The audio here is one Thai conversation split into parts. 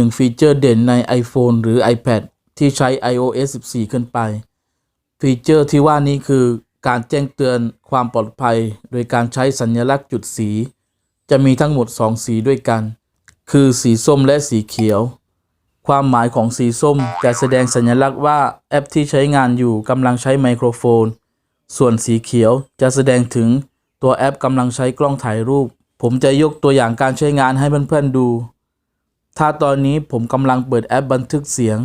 หนึ่งฟีเจอร์เด่นใน iPhone หรือ iPad ที่ใช้ iOS 14 ขึ้นไป ฟีเจอร์ที่ว่านี้คือการแจ้งเตือนความปลอดภัย โดยการใช้สัญลักษณ์จุดสี จะมีทั้งหมด 2 สีด้วยกัน คือสีส้มและสีเขียว ความหมายของสีส้มจะแสดงสัญลักษณ์ว่าแอปที่ใช้งานอยู่กำลังใช้ไมโครโฟน ส่วนสีเขียวจะแสดงถึงตัวแอปกำลังใช้กล้องถ่ายรูป ผมจะยกตัวอย่างการใช้งานให้เพื่อนๆดู ถ้าตอนนี้ผมกำลังเปิดแอปบันทึกเสียง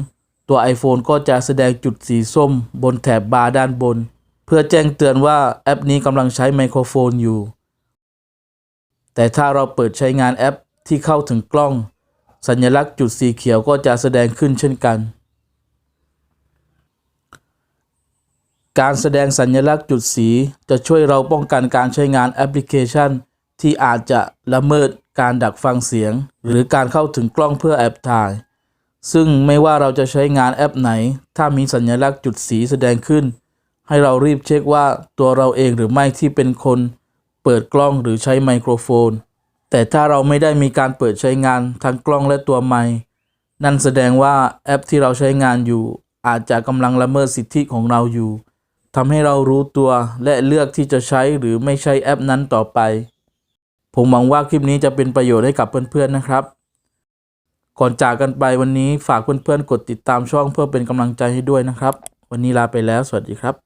ตัว iPhone ก็จะแสดงจุดสีส้ม บนแถบบาร์ด้านบน เพื่อแจ้งเตือนว่าแอปนี้กำลังใช้ไมโครโฟนอยู่ แต่ถ้าเราเปิดใช้งานแอปที่เข้าถึงกล้อง สัญลักษณ์จุดสีเขียวก็จะแสดงขึ้นเช่นกัน การแสดงสัญลักษณ์จุดสีจะช่วยเราป้องกันการใช้งานแอปพลิเคชัน ที่อาจจะละเมิด การดักฟังเสียง หรือการเข้าถึงกล้องเพื่อแอบถ่าย ซึ่งไม่ว่าเราจะใช้งานแอปไหน ถ้ามีสัญลักษณ์จุดสีแสดงขึ้น ให้เรารีบเช็คว่าตัวเราเองหรือไม่ที่เป็นคน เปิดกล้องหรือใช้ไมโครโฟน แต่ถ้าเราไม่ได้มีการเปิดใช้งานทั้งกล้องและตัวไมค์นั่นแสดงว่าแอปที่เราใช้งานอยู่ อาจจะกำลังละเมิดสิทธิของเราอยู่ทำให้เรารู้ตัวและเลือกที่จะใช้หรือไม่ใช้แอปนั้นต่อไป ผมหวังว่าคลิปนี้จะเป็นประโยชน์ให้กับเพื่อนๆนะครับ ก่อนจากกันไปวันนี้ฝากเพื่อนๆกดติดตามช่องเพื่อเป็นกำลังใจให้ด้วยนะครับ วันนี้ลาไปแล้วสวัสดีครับ